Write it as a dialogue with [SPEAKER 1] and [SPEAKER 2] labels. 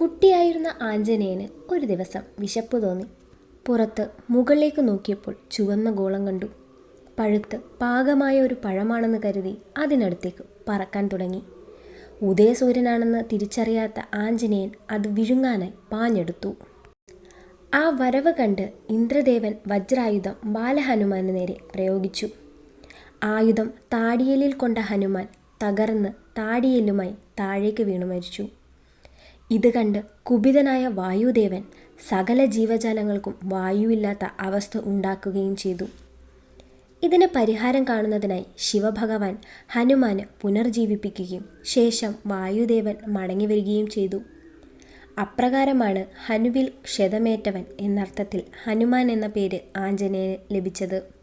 [SPEAKER 1] കുട്ടിയായിരുന്ന ആഞ്ജനേയന് ഒരു ദിവസം വിശപ്പ് തോന്നി. പുറത്ത് മുകളിലേക്ക് നോക്കിയപ്പോൾ ചുവന്ന ഗോളം കണ്ടു. പഴുത്ത് പാകമായ ഒരു പഴമാണെന്ന് കരുതി അതിനടുത്തേക്ക് പറക്കാൻ തുടങ്ങി. ഉദയസൂര്യനാണെന്ന് തിരിച്ചറിയാത്ത ആഞ്ജനേയൻ അത് വിഴുങ്ങാനായി പാഞ്ഞെടുത്തു. ആ വരവ് കണ്ട് ഇന്ദ്രദേവൻ വജ്രായുധം ബാലഹനുമാന് നേരെ പ്രയോഗിച്ചു. ആയുധം താടിയലിൽ കൊണ്ട ഹനുമാൻ തകർന്ന് താടിയലുമായി താഴേക്ക് വീണു മരിച്ചു. ഇത് കണ്ട് കുപിതനായ വായുദേവൻ സകല ജീവജാലങ്ങൾക്കും വായുവില്ലാത്ത അവസ്ഥ ഉണ്ടാക്കുകയും ചെയ്തു. ഇതിന് പരിഹാരം കാണുന്നതിനായി ശിവഭഗവാൻ ഹനുമാന് പുനർജീവിപ്പിക്കുകയും ശേഷം വായുദേവൻ മടങ്ങി വരികയും ചെയ്തു. അപ്രകാരമാണ് ഹനുവിൽ ക്ഷതമേറ്റവൻ എന്നർത്ഥത്തിൽ ഹനുമാൻ എന്ന പേര് ആഞ്ജനേയന് ലഭിച്ചത്.